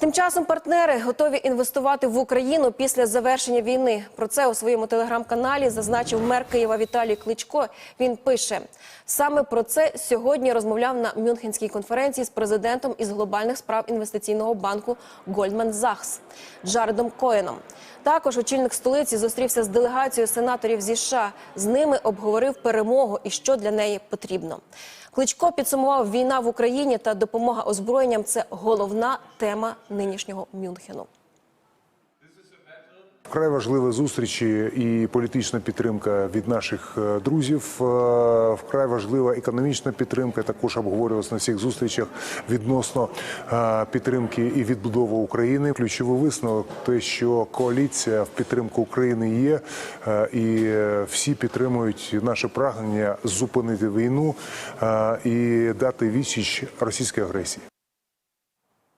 Тим часом партнери готові інвестувати в Україну після завершення війни. Про це у своєму телеграм-каналі зазначив мер Києва Віталій Кличко. Він пише саме про це сьогодні розмовляв на Мюнхенській конференції з президентом із глобальних справ інвестиційного банку Goldman Sachs Джаредом Коеном. Також очільник столиці зустрівся з делегацією сенаторів зі США. З ними обговорив перемогу і що для неї потрібно. Кличко підсумував війна в Україні та допомога озброєнням. Це головна тема нинішнього Мюнхену. Вкрай важливі зустрічі і політична підтримка від наших е, друзів. Е, Вкрай важлива економічна підтримка. Також обговорювалася на всіх зустрічах відносно е, підтримки і відбудови України. Ключовий висновок те, що коаліція в підтримку України є, і всі підтримують наше прагнення зупинити війну і дати відсіч російській агресії.